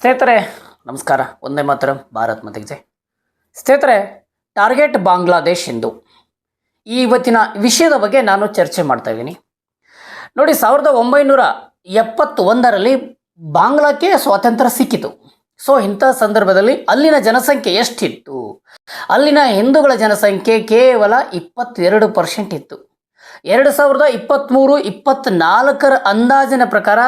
ಸ್ನೇಹಿತರೆ, ನಮಸ್ಕಾರ. ಒಂದೇ ಮಾತ್ರ ಭಾರತ್ ಮತಿಗೆ ಜೈ. ಸ್ನೇಹಿತರೆ, ಟಾರ್ಗೆಟ್ ಬಾಂಗ್ಲಾದೇಶ್ ಎಂದು. ಈ ಇವತ್ತಿನ ವಿಷಯದ ಬಗ್ಗೆ ನಾನು ಚರ್ಚೆ ಮಾಡ್ತಾ ಇದ್ದೀನಿ. ನೋಡಿ, ಸಾವಿರದ ಒಂಬೈನೂರ ಎಪ್ಪತ್ತೊಂದರಲ್ಲಿ ಬಾಂಗ್ಲಾಕ್ಕೆ ಸ್ವಾತಂತ್ರ್ಯ ಸಿಕ್ಕಿತು. ಸೊ, ಇಂಥ ಸಂದರ್ಭದಲ್ಲಿ ಅಲ್ಲಿನ ಜನಸಂಖ್ಯೆ ಎಷ್ಟಿತ್ತು? ಅಲ್ಲಿನ ಹಿಂದೂಗಳ ಜನಸಂಖ್ಯೆ ಕೇವಲ ಇಪ್ಪತ್ತೆರಡು ಪರ್ಸೆಂಟ್ ಇತ್ತು. ಎರಡು ಸಾವಿರದ ಇಪ್ಪತ್ತ್ಮೂರು ಇಪ್ಪತ್ತ್ನಾಲ್ಕರ ಅಂದಾಜಿನ ಪ್ರಕಾರ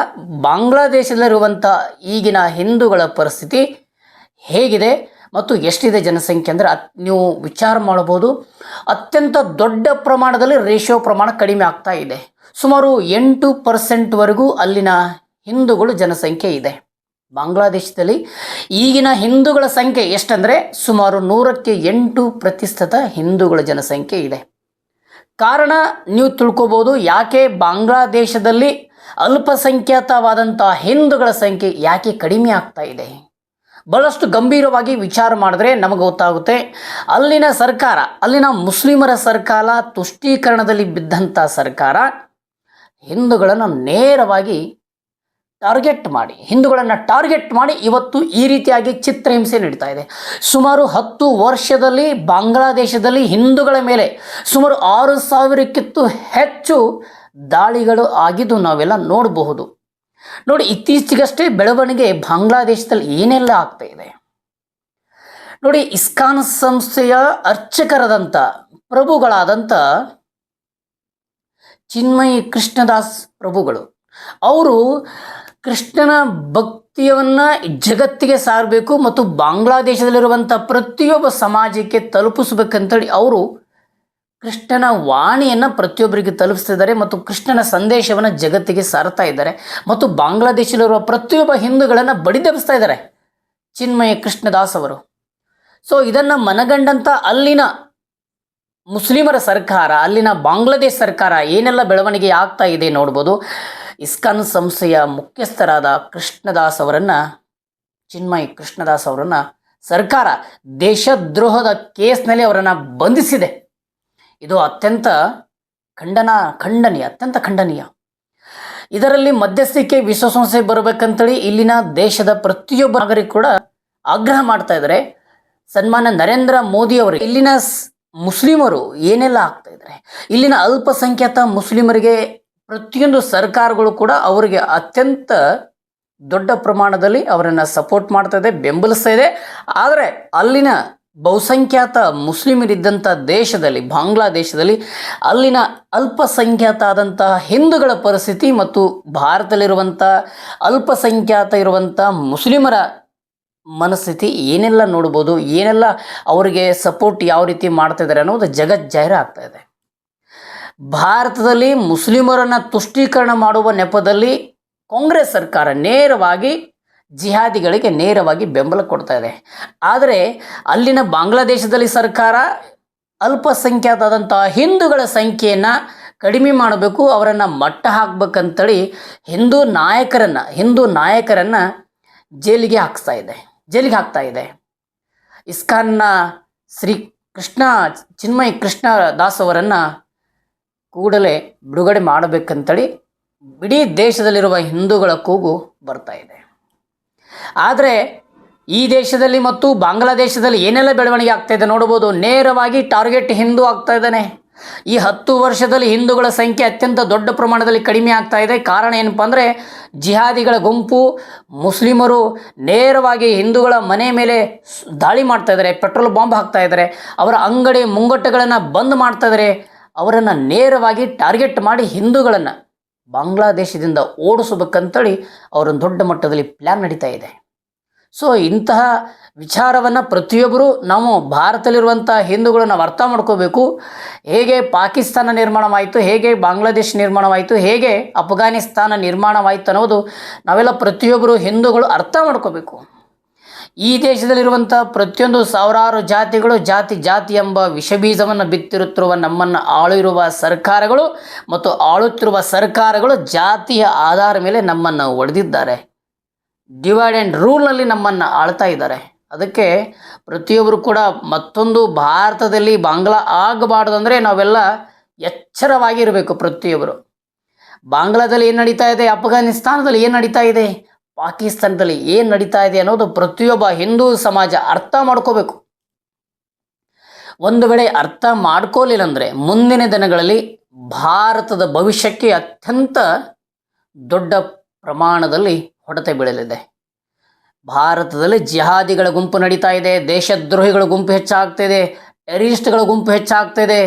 ಬಾಂಗ್ಲಾದೇಶದಲ್ಲಿರುವಂಥ ಈಗಿನ ಹಿಂದೂಗಳ ಪರಿಸ್ಥಿತಿ ಹೇಗಿದೆ ಮತ್ತು ಎಷ್ಟಿದೆ ಜನಸಂಖ್ಯೆ ಅಂದರೆ ಅತ್ ನೀವು ವಿಚಾರ ಮಾಡಬಹುದು. ಅತ್ಯಂತ ದೊಡ್ಡ ಪ್ರಮಾಣದಲ್ಲಿ ರೇಷಿಯೋ ಪ್ರಮಾಣ ಕಡಿಮೆ ಆಗ್ತಾ ಇದೆ. ಸುಮಾರು ಎಂಟು ಪರ್ಸೆಂಟ್ವರೆಗೂ ಅಲ್ಲಿನ ಹಿಂದೂಗಳು ಜನಸಂಖ್ಯೆ ಇದೆ. ಬಾಂಗ್ಲಾದೇಶದಲ್ಲಿ ಈಗಿನ ಹಿಂದೂಗಳ ಸಂಖ್ಯೆ ಎಷ್ಟಂದರೆ ಸುಮಾರು ನೂರಕ್ಕೆ ಎಂಟು ಪ್ರತಿಶತ ಹಿಂದೂಗಳ ಜನಸಂಖ್ಯೆ ಇದೆ. ಕಾರಣ ನೀವು ತಿಳ್ಕೊಬೋದು, ಯಾಕೆ ಬಾಂಗ್ಲಾದೇಶದಲ್ಲಿ ಅಲ್ಪಸಂಖ್ಯಾತವಾದಂಥ ಹಿಂದೂಗಳ ಸಂಖ್ಯೆ ಯಾಕೆ ಕಡಿಮೆ ಆಗ್ತಾ ಇದೆ? ಬಹಳಷ್ಟು ಗಂಭೀರವಾಗಿ ವಿಚಾರ ಮಾಡಿದ್ರೆ ನಮಗೆ ಗೊತ್ತಾಗುತ್ತೆ, ಅಲ್ಲಿನ ಸರ್ಕಾರ, ಅಲ್ಲಿನ ಮುಸ್ಲಿಮರ ಸರ್ಕಾರ, ತುಷ್ಟೀಕರಣದಲ್ಲಿ ಬಿದ್ದಂಥ ಸರ್ಕಾರ, ಹಿಂದೂಗಳನ್ನು ನೇರವಾಗಿ ಟಾರ್ಗೆಟ್ ಮಾಡಿ, ಹಿಂದೂಗಳನ್ನು ಟಾರ್ಗೆಟ್ ಮಾಡಿ ಇವತ್ತು ಈ ರೀತಿಯಾಗಿ ಚಿತ್ರಹಿಂಸೆ ನಡೀತಾ ಇದೆ. ಸುಮಾರು ಹತ್ತು ವರ್ಷದಲ್ಲಿ ಬಾಂಗ್ಲಾದೇಶದಲ್ಲಿ ಹಿಂದೂಗಳ ಮೇಲೆ ಸುಮಾರು ಆರು ಸಾವಿರಕ್ಕಿಂತ ಹೆಚ್ಚು ದಾಳಿಗಳು ಆಗಿದ್ದು ನಾವೆಲ್ಲ ನೋಡಬಹುದು. ನೋಡಿ, ಇತ್ತೀಚೆಗಷ್ಟೇ ಬೆಳವಣಿಗೆ ಬಾಂಗ್ಲಾದೇಶದಲ್ಲಿ ಏನೆಲ್ಲ ಆಗ್ತಾ ಇದೆ. ನೋಡಿ, ಇಸ್ಕಾನ್ ಸಂಸ್ಥೆಯ ಅರ್ಚಕರಾದಂಥ, ಪ್ರಭುಗಳಾದಂಥ ಚಿನ್ಮಯಿ ಕೃಷ್ಣದಾಸ್ ಪ್ರಭುಗಳು, ಅವರು ಕೃಷ್ಣನ ಭಕ್ತಿಯನ್ನು ಜಗತ್ತಿಗೆ ಸಾರಬೇಕು ಮತ್ತು ಬಾಂಗ್ಲಾದೇಶದಲ್ಲಿರುವಂಥ ಪ್ರತಿಯೊಬ್ಬ ಸಮಾಜಕ್ಕೆ ತಲುಪಿಸ್ಬೇಕಂತೇಳಿ ಅವರು ಕೃಷ್ಣನ ವಾಣಿಯನ್ನು ಪ್ರತಿಯೊಬ್ಬರಿಗೆ ತಲುಪಿಸ್ತಿದ್ದಾರೆ ಮತ್ತು ಕೃಷ್ಣನ ಸಂದೇಶವನ್ನು ಜಗತ್ತಿಗೆ ಸಾರ್ತಾ ಇದ್ದಾರೆ ಮತ್ತು ಬಾಂಗ್ಲಾದೇಶದಲ್ಲಿರುವ ಪ್ರತಿಯೊಬ್ಬ ಹಿಂದೂಗಳನ್ನು ಬಡಿದೆಬ್ಸ್ತಾ ಇದ್ದಾರೆ. ಚಿನ್ಮಯ ಕೃಷ್ಣದಾಸ್ ಅವರು. ಸೊ ಇದನ್ನು ಮನಗಂಡಂಥ ಅಲ್ಲಿನ ಮುಸ್ಲಿಮರ ಸರ್ಕಾರ, ಅಲ್ಲಿನ ಬಾಂಗ್ಲಾದೇಶ ಸರ್ಕಾರ ಏನೆಲ್ಲ ಬೆಳವಣಿಗೆ ಆಗ್ತಾ ಇದೆ ನೋಡ್ಬೋದು. ಇಸ್ಕಾನ್ ಸಂಸ್ಥೆಯ ಮುಖ್ಯಸ್ಥರಾದ ಕೃಷ್ಣದಾಸ್ ಅವರನ್ನು, ಚಿನ್ಮಯ್ ಕೃಷ್ಣದಾಸ್ ಅವರನ್ನು ಸರ್ಕಾರ ದೇಶದ್ರೋಹದ ಕೇಸ್ನಲ್ಲಿ ಅವರನ್ನು ಬಂಧಿಸಿದೆ. ಇದು ಅತ್ಯಂತ ಖಂಡನ, ಖಂಡನೀಯ, ಅತ್ಯಂತ ಖಂಡನೀಯ. ಇದರಲ್ಲಿ ಮಧ್ಯಸ್ಥಿಕೆ ವಿಶ್ವಸಂಸ್ಥೆ ಬರಬೇಕಂತೇಳಿ ಇಲ್ಲಿನ ದೇಶದ ಪ್ರತಿಯೊಬ್ಬ ನಾಗರಿಕ ಕೂಡ ಆಗ್ರಹ ಮಾಡ್ತಾ ಇದ್ದಾರೆ. ಸನ್ಮಾನ್ಯ ನರೇಂದ್ರ ಮೋದಿ ಅವರು, ಇಲ್ಲಿನ ಮುಸ್ಲಿಮರು ಏನೆಲ್ಲ ಆಗ್ತಾ ಇದ್ದಾರೆ? ಇಲ್ಲಿನ ಅಲ್ಪಸಂಖ್ಯಾತ ಮುಸ್ಲಿಮರಿಗೆ ಪ್ರತಿಯೊಂದು ಸರ್ಕಾರಗಳು ಕೂಡ ಅವರಿಗೆ ಅತ್ಯಂತ ದೊಡ್ಡ ಪ್ರಮಾಣದಲ್ಲಿ ಅವರನ್ನು ಸಪೋರ್ಟ್ ಮಾಡ್ತಾ ಇದೆ, ಬೆಂಬಲಿಸ್ತಾ ಇದೆ. ಆದರೆ ಅಲ್ಲಿನ ಬಹುಸಂಖ್ಯಾತ ಮುಸ್ಲಿಮರಿದ್ದಂಥ ದೇಶದಲ್ಲಿ, ಬಾಂಗ್ಲಾದೇಶದಲ್ಲಿ ಅಲ್ಲಿನ ಅಲ್ಪಸಂಖ್ಯಾತ ಆದಂತಹ ಹಿಂದೂಗಳ ಪರಿಸ್ಥಿತಿ ಮತ್ತು ಭಾರತದಲ್ಲಿರುವಂಥ ಅಲ್ಪಸಂಖ್ಯಾತ ಇರುವಂಥ ಮುಸ್ಲಿಮರ ಮನಸ್ಥಿತಿ ಏನೆಲ್ಲ ನೋಡ್ಬೋದು, ಏನೆಲ್ಲ ಅವರಿಗೆ ಸಪೋರ್ಟ್ ಯಾವ ರೀತಿ ಮಾಡ್ತಾ ಇದ್ದಾರೆ ಅನ್ನೋದು ಜಗತ್ ಜಾಹಿರ ಆಗ್ತಾ ಇದೆ. ಭಾರತದಲ್ಲಿ ಮುಸ್ಲಿಮರನ್ನು ತುಷ್ಟೀಕರಣ ಮಾಡುವ ನೆಪದಲ್ಲಿ ಕಾಂಗ್ರೆಸ್ ಸರ್ಕಾರ ನೇರವಾಗಿ ಜಿಹಾದಿಗಳಿಗೆ ನೇರವಾಗಿ ಬೆಂಬಲ ಕೊಡ್ತಾ ಇದೆ. ಆದರೆ ಅಲ್ಲಿನ ಬಾಂಗ್ಲಾದೇಶದಲ್ಲಿ ಸರ್ಕಾರ ಅಲ್ಪಸಂಖ್ಯಾತಾದಂಥ ಹಿಂದೂಗಳ ಸಂಖ್ಯೆಯನ್ನು ಕಡಿಮೆ ಮಾಡಬೇಕು, ಅವರನ್ನು ಮಟ್ಟ ಹಾಕ್ಬೇಕಂತೇಳಿ ಹಿಂದೂ ನಾಯಕರನ್ನು ಹಿಂದೂ ನಾಯಕರನ್ನು ಜೈಲಿಗೆ ಹಾಕಿಸ್ತಾ ಇದೆ, ಜೈಲಿಗೆ ಹಾಕ್ತಾ ಇದೆ. ಇಸ್ಕಾನ್ನ ಶ್ರೀ ಕೃಷ್ಣ ಚಿನ್ಮಯ್ ಕೃಷ್ಣ ದಾಸ್ ಅವರನ್ನು ಕೂಡಲೇ ಬಿಡುಗಡೆ ಮಾಡಬೇಕಂತೇಳಿ ಇಡೀ ದೇಶದಲ್ಲಿರುವ ಹಿಂದೂಗಳ ಕೂಗು ಬರ್ತಾ ಇದೆ. ಆದರೆ ಈ ದೇಶದಲ್ಲಿ ಮತ್ತು ಬಾಂಗ್ಲಾದೇಶದಲ್ಲಿ ಏನೆಲ್ಲ ಬೆಳವಣಿಗೆ ಆಗ್ತಾ ಇದೆ ನೋಡ್ಬೋದು ನೇರವಾಗಿ ಟಾರ್ಗೆಟ್ ಹಿಂದೂ ಆಗ್ತಾ ಇದ್ದಾನೆ. ಈ ಹತ್ತು ವರ್ಷದಲ್ಲಿ ಹಿಂದೂಗಳ ಸಂಖ್ಯೆ ಅತ್ಯಂತ ದೊಡ್ಡ ಪ್ರಮಾಣದಲ್ಲಿ ಕಡಿಮೆ ಆಗ್ತಾ ಇದೆ. ಕಾರಣ ಏನಪ್ಪ ಅಂದರೆ ಜಿಹಾದಿಗಳ ಗುಂಪು ಮುಸ್ಲಿಮರು ನೇರವಾಗಿ ಹಿಂದೂಗಳ ಮನೆ ಮೇಲೆ ದಾಳಿ ಮಾಡ್ತಾ ಇದ್ದಾರೆ. ಪೆಟ್ರೋಲ್ ಬಾಂಬ್ ಹಾಕ್ತಾ ಇದ್ದಾರೆ. ಅವರ ಅಂಗಡಿ ಮುಂಗಟ್ಟುಗಳನ್ನು ಬಂದ್ ಮಾಡ್ತಾ ಇದ್ದಾರೆ. ಅವರನ್ನು ನೇರವಾಗಿ ಟಾರ್ಗೆಟ್ ಮಾಡಿ ಹಿಂದೂಗಳನ್ನು ಬಾಂಗ್ಲಾದೇಶದಿಂದ ಓಡಿಸಬೇಕಂತೇಳಿ ಅವರೊಂದು ದೊಡ್ಡ ಮಟ್ಟದಲ್ಲಿ ಪ್ಲ್ಯಾನ್ ನಡೀತಾ ಇದೆ. ಸೊ ಇಂತಹ ವಿಚಾರವನ್ನು ಪ್ರತಿಯೊಬ್ಬರು ನಾವು ಭಾರತದಲ್ಲಿರುವಂಥ ಹಿಂದೂಗಳು ನಾವು ಅರ್ಥ ಮಾಡ್ಕೋಬೇಕು. ಹೇಗೆ ಪಾಕಿಸ್ತಾನ ನಿರ್ಮಾಣವಾಯಿತು, ಹೇಗೆ ಬಾಂಗ್ಲಾದೇಶ ನಿರ್ಮಾಣವಾಯಿತು, ಹೇಗೆ ಅಫ್ಘಾನಿಸ್ತಾನ ನಿರ್ಮಾಣವಾಯಿತು ಅನ್ನೋದು ನಾವೆಲ್ಲ ಪ್ರತಿಯೊಬ್ಬರು ಹಿಂದೂಗಳು ಅರ್ಥ ಮಾಡ್ಕೋಬೇಕು. ಈ ದೇಶದಲ್ಲಿರುವಂಥ ಪ್ರತಿಯೊಂದು ಸಾವಿರಾರು ಜಾತಿಗಳು ಜಾತಿ ಜಾತಿ ಎಂಬ ವಿಷಬೀಜವನ್ನು ಬಿತ್ತಿರುತ್ತಿರುವ ನಮ್ಮನ್ನು ಆಳಿರುವ ಸರ್ಕಾರಗಳು ಮತ್ತು ಆಳುತ್ತಿರುವ ಸರ್ಕಾರಗಳು ಜಾತಿಯ ಆಧಾರ ಮೇಲೆ ನಮ್ಮನ್ನು ಒಡೆದಿದ್ದಾರೆ. ಡಿವೈಡ್ ಆ್ಯಂಡ್ ರೂಲ್ನಲ್ಲಿ ನಮ್ಮನ್ನು ಆಳ್ತಾ ಇದ್ದಾರೆ. ಅದಕ್ಕೆ ಪ್ರತಿಯೊಬ್ಬರು ಕೂಡ ಮತ್ತೊಂದು ಭಾರತದಲ್ಲಿ ಬಾಂಗ್ಲಾ ಆಗಬಾರ್ದು ಅಂದರೆ ನಾವೆಲ್ಲ ಎಚ್ಚರವಾಗಿರಬೇಕು ಪ್ರತಿಯೊಬ್ಬರು. ಬಾಂಗ್ಲಾದಲ್ಲಿ ಏನು ನಡೀತಾ ಇದೆ? ಅಫ್ಘಾನಿಸ್ತಾನದಲ್ಲಿ ಏನು ನಡೀತಾ ಇದೆ? ಪಾಕಿಸ್ತಾನದಲ್ಲಿ ಏನು ನಡೀತಾ ಇದೆ ಅನ್ನೋದು ಪ್ರತಿಯೊಬ್ಬ ಹಿಂದೂ ಸಮಾಜ ಅರ್ಥ ಮಾಡ್ಕೋಬೇಕು. ಒಂದು ವೇಳೆ ಅರ್ಥ ಮಾಡ್ಕೋಲಿಲ್ಲ ಅಂದರೆ ಮುಂದಿನ ದಿನಗಳಲ್ಲಿ ಭಾರತದ ಭವಿಷ್ಯಕ್ಕೆ ಅತ್ಯಂತ ದೊಡ್ಡ ಪ್ರಮಾಣದಲ್ಲಿ ಹೊಡೆತ ಬೀಳಲಿದೆ. ಭಾರತದಲ್ಲಿ ಜಿಹಾದಿಗಳ ಗುಂಪು ನಡೀತಾ ಇದೆ, ದೇಶದ್ರೋಹಿಗಳ ಗುಂಪು ಹೆಚ್ಚಾಗ್ತಿದೆ, ಟೆರರಿಸ್ಟ್ಗಳ ಗುಂಪು ಹೆಚ್ಚಾಗ್ತಿದೆ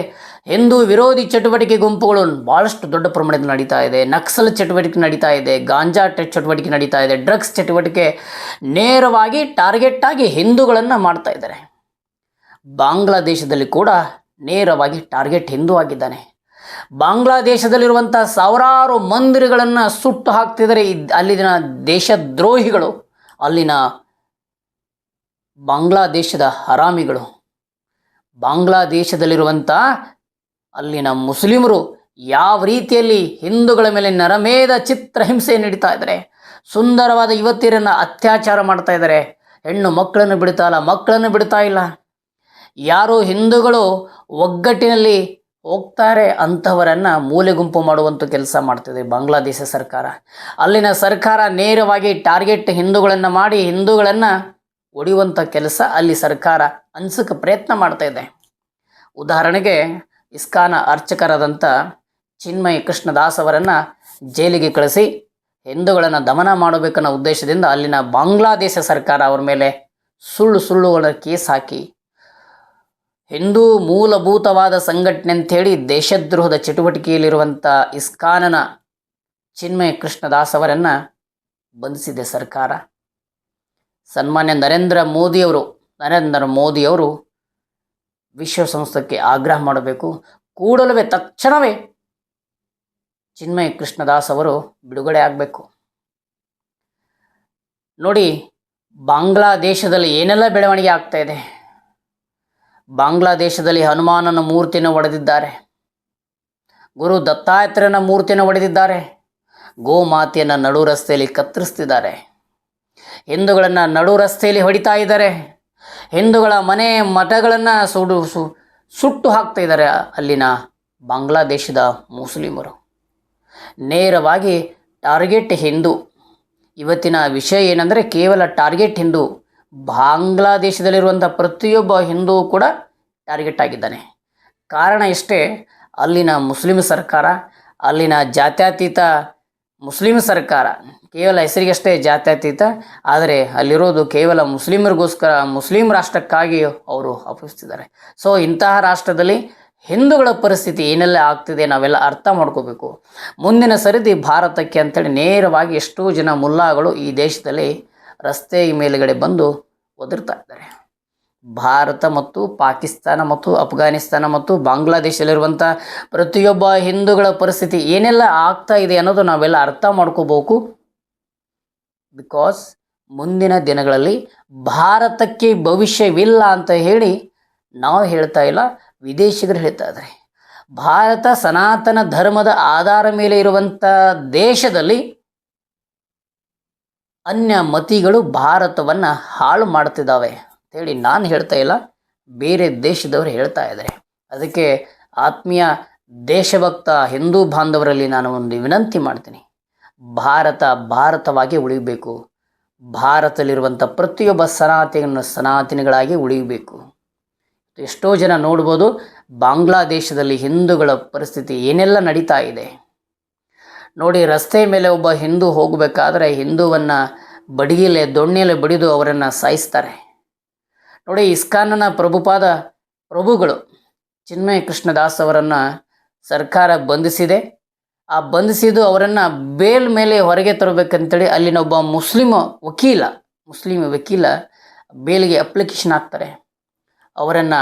ಹಿಂದೂ ವಿರೋಧಿ ಚಟುವಟಿಕೆ ಗುಂಪುಗಳು ಭಾಳಷ್ಟು ದೊಡ್ಡ ಪ್ರಮಾಣದಲ್ಲಿ ನಡೀತಾ ಇದೆ. ನಕ್ಸಲ್ ಚಟುವಟಿಕೆ ನಡೀತಾ ಇದೆ. ಗಾಂಜಾ ಚಟುವಟಿಕೆ ನಡೀತಾ ಇದೆ. ಡ್ರಗ್ಸ್ ಚಟುವಟಿಕೆ ನೇರವಾಗಿ ಟಾರ್ಗೆಟ್ ಆಗಿ ಹಿಂದೂಗಳನ್ನು ಮಾಡ್ತಾ ಇದ್ದಾರೆ. ಬಾಂಗ್ಲಾದೇಶದಲ್ಲಿ ಕೂಡ ನೇರವಾಗಿ ಟಾರ್ಗೆಟ್ ಹಿಂದೂ ಆಗಿದ್ದಾನೆ. ಬಾಂಗ್ಲಾದೇಶದಲ್ಲಿರುವಂಥ ಸಾವಿರಾರು ಮಂದಿರಗಳನ್ನು ಸುಟ್ಟು ಹಾಕ್ತಿದ್ದಾರೆ ಅಲ್ಲಿನ ದೇಶದ್ರೋಹಿಗಳು, ಅಲ್ಲಿನ ಬಾಂಗ್ಲಾದೇಶದ ಹರಾಮಿಗಳು. ಬಾಂಗ್ಲಾದೇಶದಲ್ಲಿರುವಂಥ ಅಲ್ಲಿನ ಮುಸ್ಲಿಮರು ಯಾವ ರೀತಿಯಲ್ಲಿ ಹಿಂದೂಗಳ ಮೇಲೆ ನರಮೇಧ ಚಿತ್ರಹಿಂಸೆ ನೀಡ್ತಾ ಇದ್ದಾರೆ. ಸುಂದರವಾದ ಯುವತಿಯರನ್ನು ಅತ್ಯಾಚಾರ ಮಾಡ್ತಾ ಇದ್ದಾರೆ. ಹೆಣ್ಣು ಮಕ್ಕಳನ್ನು ಬಿಡ್ತಾ ಇಲ್ಲ, ಮಕ್ಕಳನ್ನು ಬಿಡ್ತಾ ಇಲ್ಲ. ಯಾರು ಹಿಂದೂಗಳು ಒಗ್ಗಟ್ಟಿನಲ್ಲಿ ಹೋಗ್ತಾರೆ ಅಂಥವರನ್ನು ಮೂಲೆ ಗುಂಪು ಮಾಡುವಂಥ ಕೆಲಸ ಮಾಡ್ತಿದೆ ಬಾಂಗ್ಲಾದೇಶ ಸರ್ಕಾರ. ಅಲ್ಲಿನ ಸರ್ಕಾರ ನೇರವಾಗಿ ಟಾರ್ಗೆಟ್ ಹಿಂದೂಗಳನ್ನು ಮಾಡಿ ಹಿಂದೂಗಳನ್ನು ಒಡೆಯುವಂಥ ಕೆಲಸ ಅಲ್ಲಿ ಸರ್ಕಾರ ಅನ್ಸಕ್ಕೆ ಪ್ರಯತ್ನ ಮಾಡ್ತಾ ಇದೆ. ಉದಾಹರಣೆಗೆ ಇಸ್ಕಾನ ಅರ್ಚಕರಾದಂಥ ಚಿನ್ಮಯ ಕೃಷ್ಣದಾಸ್ ಅವರನ್ನು ಜೈಲಿಗೆ ಕಳಿಸಿ ಹಿಂದೂಗಳನ್ನು ದಮನ ಮಾಡಬೇಕನ್ನೋ ಉದ್ದೇಶದಿಂದ ಅಲ್ಲಿನ ಬಾಂಗ್ಲಾದೇಶ ಸರ್ಕಾರ ಅವರ ಮೇಲೆ ಸುಳ್ಳು ಸುಳ್ಳುಗಳ ಕೇಸ್ ಹಾಕಿ ಹಿಂದೂ ಮೂಲಭೂತವಾದ ಸಂಘಟನೆ ಅಂಥೇಳಿ ದೇಶದ್ರೋಹದ ಚಟುವಟಿಕೆಯಲ್ಲಿರುವಂಥ ಇಸ್ಕಾನನ ಚಿನ್ಮಯ ಕೃಷ್ಣದಾಸ್ ಅವರನ್ನು ಬಂಧಿಸಿದೆ ಸರ್ಕಾರ. ಸನ್ಮಾನ್ಯ ನರೇಂದ್ರ ಮೋದಿಯವರು ನರೇಂದ್ರ ಮೋದಿಯವರು ವಿಶ್ವಸಂಸ್ಥೆಗೆ ಆಗ್ರಹ ಮಾಡಬೇಕು. ಕೂಡಲವೇ ತಕ್ಷಣವೇ ಚಿನ್ಮಯ ಕೃಷ್ಣದಾಸ್ ಅವರು ಬಿಡುಗಡೆ ಆಗಬೇಕು. ನೋಡಿ, ಬಾಂಗ್ಲಾದೇಶದಲ್ಲಿ ಏನೆಲ್ಲ ಬೆಳವಣಿಗೆ ಆಗ್ತಾ ಇದೆ? ಬಾಂಗ್ಲಾದೇಶದಲ್ಲಿ ಹನುಮಾನನ ಮೂರ್ತಿಯನ್ನು ಒಡೆದಿದ್ದಾರೆ. ಗುರು ದತ್ತಾತ್ರೇಯನ ಮೂರ್ತಿಯನ್ನು ಒಡೆದಿದ್ದಾರೆ. ಗೋಮಾತೆಯನ್ನು ನಡು ರಸ್ತೆಯಲ್ಲಿ ಕತ್ತರಿಸ್ತಿದ್ದಾರೆ. ಹಿಂದೂಗಳನ್ನು ನಡು ರಸ್ತೆಯಲ್ಲಿ ಹೊಡಿತಾ ಇದ್ದಾರೆ. ಹಿಂದೂಗಳ ಮನೆ ಮಠಗಳನ್ನು ಸುಡು ಸು, ಸುಟ್ಟು ಹಾಕ್ತಾ ಇದ್ದಾರೆ ಅಲ್ಲಿನ ಬಾಂಗ್ಲಾದೇಶದ ಮುಸ್ಲಿಮರು. ನೇರವಾಗಿ ಟಾರ್ಗೆಟ್ ಹಿಂದೂ. ಇವತ್ತಿನ ವಿಷಯ ಏನಂದರೆ ಕೇವಲ ಟಾರ್ಗೆಟ್ ಹಿಂದೂ ಬಾಂಗ್ಲಾದೇಶದಲ್ಲಿರುವಂಥ ಪ್ರತಿಯೊಬ್ಬ ಹಿಂದೂ ಕೂಡ ಟಾರ್ಗೆಟ್ ಆಗಿದ್ದಾನೆ. ಕಾರಣ ಇಷ್ಟೇ ಅಲ್ಲಿನ ಮುಸ್ಲಿಂ ಸರ್ಕಾರ, ಅಲ್ಲಿನ ಜಾತ್ಯತೀತ ಮುಸ್ಲಿಂ ಸರ್ಕಾರ ಕೇವಲ ಹೆಸರಿಗಷ್ಟೇ ಜಾತ್ಯತೀತ ಆದರೆ ಅಲ್ಲಿರೋದು ಕೇವಲ ಮುಸ್ಲಿಮರಿಗೋಸ್ಕರ, ಮುಸ್ಲಿಂ ರಾಷ್ಟ್ರಕ್ಕಾಗಿ ಅವರು ಅಪಿಸ್ತಿದ್ದಾರೆ ಸೊ ಇಂತಹ ರಾಷ್ಟ್ರದಲ್ಲಿ ಹಿಂದೂಗಳ ಪರಿಸ್ಥಿತಿ ಏನೆಲ್ಲ ಆಗ್ತಿದೆ ನಾವೆಲ್ಲ ಅರ್ಥ ಮಾಡ್ಕೋಬೇಕು. ಮುಂದಿನ ಸರಿದಿ ಭಾರತಕ್ಕೆ ಅಂತೇಳಿ ನೇರವಾಗಿ ಎಷ್ಟೋ ಜನ ಮುಲ್ಲಾಗಳು ಈ ದೇಶದಲ್ಲಿ ರಸ್ತೆ ಮೇಲುಗಡೆ ಬಂದು ಒದರ್ತಾ ಇದ್ದಾರೆ. ಭಾರತ ಮತ್ತು ಪಾಕಿಸ್ತಾನ ಮತ್ತು ಅಫ್ಘಾನಿಸ್ತಾನ ಮತ್ತು ಬಾಂಗ್ಲಾದೇಶದಲ್ಲಿರುವಂಥ ಪ್ರತಿಯೊಬ್ಬ ಹಿಂದೂಗಳ ಪರಿಸ್ಥಿತಿ ಏನೆಲ್ಲ ಆಗ್ತಾ ಇದೆ ಅನ್ನೋದು ನಾವೆಲ್ಲ ಅರ್ಥ ಮಾಡ್ಕೋಬೇಕು. ಬಿಕಾಸ್ ಮುಂದಿನ ದಿನಗಳಲ್ಲಿ ಭಾರತಕ್ಕೆ ಭವಿಷ್ಯವಿಲ್ಲ ಅಂತ ಹೇಳಿ ನಾವು ಹೇಳ್ತಾ ಇಲ್ಲ, ವಿದೇಶಿಗರು ಹೇಳ್ತಾ ಇದ್ದಾರೆ. ಭಾರತ ಸನಾತನ ಧರ್ಮದ ಆಧಾರ ಮೇಲೆ ಇರುವಂಥ ದೇಶದಲ್ಲಿ ಅನ್ಯ ಮತಿಗಳು ಭಾರತವನ್ನು ಹಾಳು ಮಾಡ್ತಿದ್ದಾವೆ. ಅಂತೇಳಿ ನಾನು ಹೇಳ್ತಾ ಇಲ್ಲ, ಬೇರೆ ದೇಶದವರು ಹೇಳ್ತಾ ಇದ್ದಾರೆ ಅದಕ್ಕೆ ಆತ್ಮೀಯ ದೇಶಭಕ್ತ, ಹಿಂದೂ ಬಾಂಧವರಲ್ಲಿ ನಾನು ಒಂದು ವಿನಂತಿ ಮಾಡ್ತೀನಿ. ಭಾರತ ಭಾರತವಾಗಿ ಉಳಿಯಬೇಕು ಭಾರತದಲ್ಲಿರುವಂಥ ಪ್ರತಿಯೊಬ್ಬ ಸನಾತನ ಸನಾತನಿಗಳಾಗಿ ಉಳಿಯಬೇಕು ಎಷ್ಟೋ ಜನ ನೋಡ್ಬೋದು, ಬಾಂಗ್ಲಾದೇಶದಲ್ಲಿ ಹಿಂದೂಗಳ ಪರಿಸ್ಥಿತಿ ಏನೆಲ್ಲ ನಡೀತಾ ಇದೆ. ನೋಡಿ, ರಸ್ತೆ ಮೇಲೆ ಒಬ್ಬ ಹಿಂದೂ ಹೋಗಬೇಕಾದ್ರೆ ಹಿಂದೂವನ್ನು ಬಡಿಗೆಲೆ, ದೊಣ್ಣೆಲೆ ಬಡಿದು ಅವರನ್ನು ಸಾಯಿಸ್ತಾರೆ. ನೋಡಿ, ಇಸ್ಕಾನನ ಪ್ರಭುಪಾದ ಪ್ರಭುಗಳು ಚಿನ್ಮಯ ಕೃಷ್ಣದಾಸ್ ಅವರನ್ನು ಸರ್ಕಾರ ಬಂಧಿಸಿದೆ. ಆ ಬಂಧಿಸಿದ್ದು ಅವರನ್ನು ಬೇಲ್ ಮೇಲೆ ಹೊರಗೆ ತರಬೇಕಂತೇಳಿ ಅಲ್ಲಿನ ಒಬ್ಬ ಮುಸ್ಲಿಮ ವಕೀಲ ಮುಸ್ಲಿಂ ವಕೀಲ ಬೇಲ್ಗೆ ಅಪ್ಲಿಕೇಶನ್ ಹಾಕ್ತಾರೆ. ಅವರನ್ನು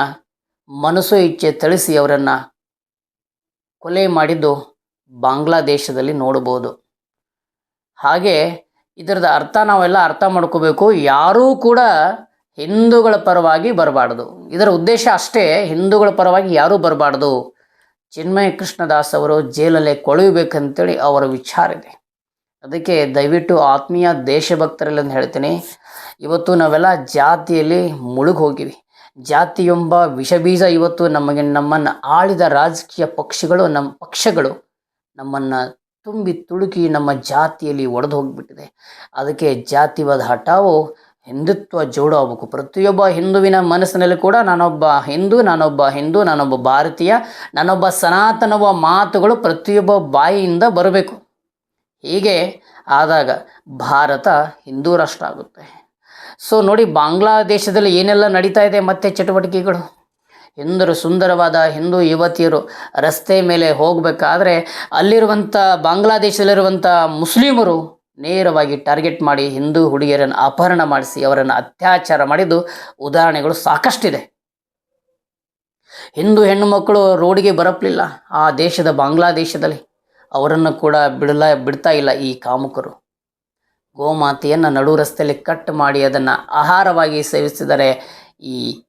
ಮನಸ್ಸು ಇಚ್ಛೆ ಥಳಿಸಿ ಅವರನ್ನು ಕೊಲೆ ಮಾಡಿದ್ದು ಬಾಂಗ್ಲಾದೇಶದಲ್ಲಿ ನೋಡ್ಬೋದು ಹಾಗೆ ಇದರದ ಅರ್ಥ ನಾವೆಲ್ಲ ಅರ್ಥ ಮಾಡ್ಕೋಬೇಕು. ಯಾರೂ ಕೂಡ ಹಿಂದೂಗಳ ಪರವಾಗಿ ಬರಬಾರ್ದು. ಇದರ ಉದ್ದೇಶ ಅಷ್ಟೇ, ಹಿಂದೂಗಳ ಪರವಾಗಿ ಯಾರೂ ಬರಬಾರ್ದು. ಚಿನ್ಮಯ ಕೃಷ್ಣದಾಸ್ ಅವರು ಜೈಲಲ್ಲೇ ಕೊಳೆಯಬೇಕಂತೇಳಿ ಅವರ ವಿಚಾರ ಇದೆ. ಅದಕ್ಕೆ ದಯವಿಟ್ಟು ಆತ್ಮೀಯ ದೇಶಭಕ್ತರಲ್ಲಿ ಅಂತ ಹೇಳ್ತೀನಿ, ಇವತ್ತು ನಾವೆಲ್ಲ ಜಾತಿಯಲ್ಲಿ ಮುಳುಗಿ ಹೋಗಿವಿ ಜಾತಿ ಎಂಬ ವಿಷಬೀಜ ಇವತ್ತು ನಮಗೆ ನಮ್ಮನ್ನು ಆಳಿದ ರಾಜಕೀಯ ಪಕ್ಷಗಳು, ನಮ್ಮ ಪಕ್ಷಗಳು ನಮ್ಮನ್ನು ತುಂಬಿ ತುಳುಕಿ ನಮ್ಮ ಜಾತಿಯಲ್ಲಿ ಒಡೆದು ಹೋಗಿಬಿಟ್ಟಿದೆ. ಅದಕ್ಕೆ ಜಾತಿವಾದ ಹಠಾವು ಹಿಂದುತ್ವ ಜೋಡಾಗಬೇಕು. ಪ್ರತಿಯೊಬ್ಬ ಹಿಂದುವಿನ ಮನಸ್ಸಿನಲ್ಲಿ ಕೂಡ ನಾನೊಬ್ಬ ಹಿಂದೂ ನಾನೊಬ್ಬ ಹಿಂದೂ, ನಾನೊಬ್ಬ ಭಾರತೀಯ, ನಾನೊಬ್ಬ ಸನಾತನವ ಮಾತುಗಳು ಪ್ರತಿಯೊಬ್ಬ ಬಾಯಿಯಿಂದ ಬರಬೇಕು. ಹೀಗೆ ಆದಾಗ ಭಾರತ ಹಿಂದೂ ರಾಷ್ಟ್ರ ಆಗುತ್ತೆ. ಸೊ ನೋಡಿ, ಬಾಂಗ್ಲಾದೇಶದಲ್ಲಿ ಏನೆಲ್ಲ ನಡೀತಾ ಇದೆ ಮತ್ತೆ ಚಟುವಟಿಕೆಗಳು? ಹಿಂದರು ಸುಂದರವಾದ ಹಿಂದೂ ಯುವತಿಯರು ರಸ್ತೆ ಮೇಲೆ ಹೋಗಬೇಕಾದ್ರೆ ಅಲ್ಲಿರುವಂಥ, ಬಾಂಗ್ಲಾದೇಶದಲ್ಲಿರುವಂಥ ಮುಸ್ಲಿಮರು ನೇರವಾಗಿ ಟಾರ್ಗೆಟ್ ಮಾಡಿ ಹಿಂದೂ ಹುಡುಗಿಯರನ್ನು ಅಪಹರಣ ಮಾಡಿಸಿ ಅವರನ್ನು ಅತ್ಯಾಚಾರ ಮಾಡಿದ್ದು ಉದಾಹರಣೆಗಳು ಸಾಕಷ್ಟಿದೆ. ಹಿಂದೂ ಹೆಣ್ಣು ಮಕ್ಕಳು ರೋಡಿಗೆ ಬರಪ್ಲಿಲ್ಲ. ಆ ದೇಶದ ಬಾಂಗ್ಲಾದೇಶದಲ್ಲಿ ಅವರನ್ನು ಕೂಡ ಬಿಡಲ ಬಿಡ್ತಾ ಇಲ್ಲ ಈ ಕಾಮುಕರು. ಗೋಮಾತೆಯನ್ನು ನಡು ರಸ್ತೆಯಲ್ಲಿ ಕಟ್ ಮಾಡಿ ಅದನ್ನು ಆಹಾರವಾಗಿ ಸೇವಿಸಿದರೆ ಈ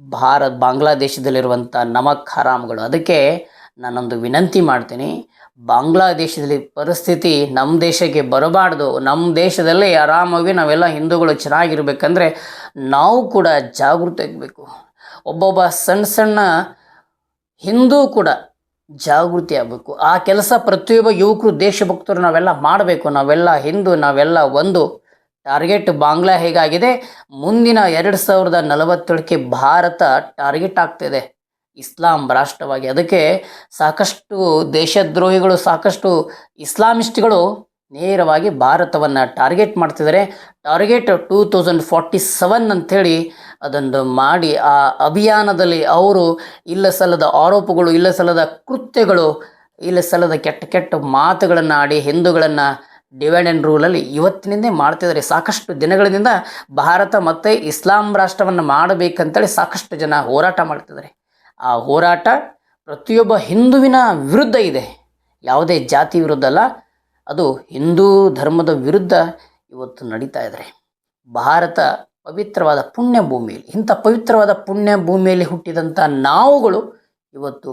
ಭಾರತ ಬಾಂಗ್ಲಾದೇಶದಲ್ಲಿರುವಂಥ ನಮಕ್ ಹರಾಮ್ಗಳು. ಅದಕ್ಕೆ ನಾನೊಂದು ವಿನಂತಿ ಮಾಡ್ತೀನಿ. ಬಾಂಗ್ಲಾದೇಶದಲ್ಲಿ ಪರಿಸ್ಥಿತಿ ನಮ್ಮ ದೇಶಕ್ಕೆ ಬರಬಾರ್ದು. ನಮ್ಮ ದೇಶದಲ್ಲೇ ಆರಾಮಾಗಿ ನಾವೆಲ್ಲ ಹಿಂದೂಗಳು ಚೆನ್ನಾಗಿರ್ಬೇಕಂದ್ರೆ ನಾವು ಕೂಡ ಜಾಗೃತಿ ಆಗಬೇಕು ಒಬ್ಬೊಬ್ಬ ಸಣ್ಣ ಸಣ್ಣ ಹಿಂದೂ ಕೂಡ ಜಾಗೃತಿ ಆಗಬೇಕು ಆ ಕೆಲಸ ಪ್ರತಿಯೊಬ್ಬ ಯುವಕರು, ದೇಶಭಕ್ತರು ನಾವೆಲ್ಲ ಮಾಡಬೇಕು. ನಾವೆಲ್ಲ ಹಿಂದೂ, ನಾವೆಲ್ಲ ಒಂದು. ಟಾರ್ಗೆಟ್ ಬಾಂಗ್ಲಾ ಹೇಗಾಗಿದೆ? ಮುಂದಿನ ಎರಡು ಸಾವಿರದ ನಲವತ್ತೇಳಕ್ಕೆ ಭಾರತ ಟಾರ್ಗೆಟ್ ಆಗ್ತಿದೆ. ಇಸ್ಲಾಂ ರಾಷ್ಟ್ರವಾಗಿ. ಅದಕ್ಕೆ ಸಾಕಷ್ಟು ದೇಶದ್ರೋಹಿಗಳು, ಸಾಕಷ್ಟು ಇಸ್ಲಾಮಿಸ್ಟ್ಗಳು ನೇರವಾಗಿ ಭಾರತವನ್ನು ಟಾರ್ಗೆಟ್ ಮಾಡ್ತಿದ್ದಾರೆ. Target two thousand forty seven ಅಂಥೇಳಿ ಅದೊಂದು ಮಾಡಿ ಆ ಅಭಿಯಾನದಲ್ಲಿ ಅವರು ಇಲ್ಲ ಸಲ್ಲದ ಆರೋಪಗಳು, ಇಲ್ಲ ಸಲ್ಲದ ಕೃತ್ಯಗಳು, ಇಲ್ಲ ಸಲ್ಲದ ಕೆಟ್ಟ ಕೆಟ್ಟ ಮಾತುಗಳನ್ನು ಆಡಿ ಹಿಂದೂಗಳನ್ನು ಡಿವೈಡ್ ಆ್ಯಂಡ್ ರೂಲಲ್ಲಿ ಇವತ್ತಿನಿಂದೇ ಮಾಡ್ತಿದ್ದಾರೆ. ಸಾಕಷ್ಟು ದಿನಗಳಿಂದ ಭಾರತ ಮತ್ತು ಇಸ್ಲಾಂ ರಾಷ್ಟ್ರವನ್ನು ಮಾಡಬೇಕಂತೇಳಿ ಸಾಕಷ್ಟು ಜನ ಹೋರಾಟ ಮಾಡ್ತಿದ್ದಾರೆ. ಆ ಹೋರಾಟ ಪ್ರತಿಯೊಬ್ಬ ಹಿಂದುವಿನ ವಿರುದ್ಧ ಇದೆ. ಯಾವುದೇ ಜಾತಿ ವಿರುದ್ಧ ಅಲ್ಲ, ಅದು ಹಿಂದೂ ಧರ್ಮದ ವಿರುದ್ಧ ಇವತ್ತು ನಡೀತಾ ಇದ್ದಾರೆ ಭಾರತ ಪವಿತ್ರವಾದ ಪುಣ್ಯ ಭೂಮಿಯಲ್ಲಿ ಇಂಥ ಪವಿತ್ರವಾದ ಪುಣ್ಯ ಭೂಮಿಯಲ್ಲಿ ಹುಟ್ಟಿದಂಥ ನಾವುಗಳು ಇವತ್ತು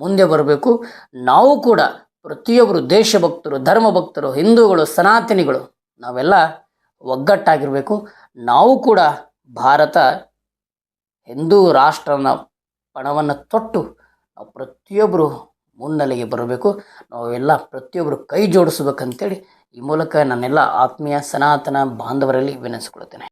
ಮುಂದೆ ಬರಬೇಕು. ನಾವು ಕೂಡ ಪ್ರತಿಯೊಬ್ಬರು ದೇಶಭಕ್ತರು, ಧರ್ಮಭಕ್ತರು, ಹಿಂದೂಗಳು, ಸನಾತನಿಗಳು, ನಾವೆಲ್ಲ ಒಗ್ಗಟ್ಟಾಗಿರಬೇಕು. ನಾವು ಕೂಡ ಭಾರತ ಹಿಂದೂ ರಾಷ್ಟ್ರನ ಪಣವನ್ನು ತೊಟ್ಟು ನಾವು ಪ್ರತಿಯೊಬ್ಬರು ಮುನ್ನೆಲೆಗೆ ಬರಬೇಕು. ನಾವೆಲ್ಲ ಪ್ರತಿಯೊಬ್ಬರು ಕೈ ಜೋಡಿಸ್ಬೇಕಂತೇಳಿ ಈ ಮೂಲಕ ನನ್ನೆಲ್ಲ ಆತ್ಮೀಯ ಸನಾತನ ಬಾಂಧವರಲ್ಲಿ ವಿನಂತಿಸ್ಕೊಳ್ತೇನೆ.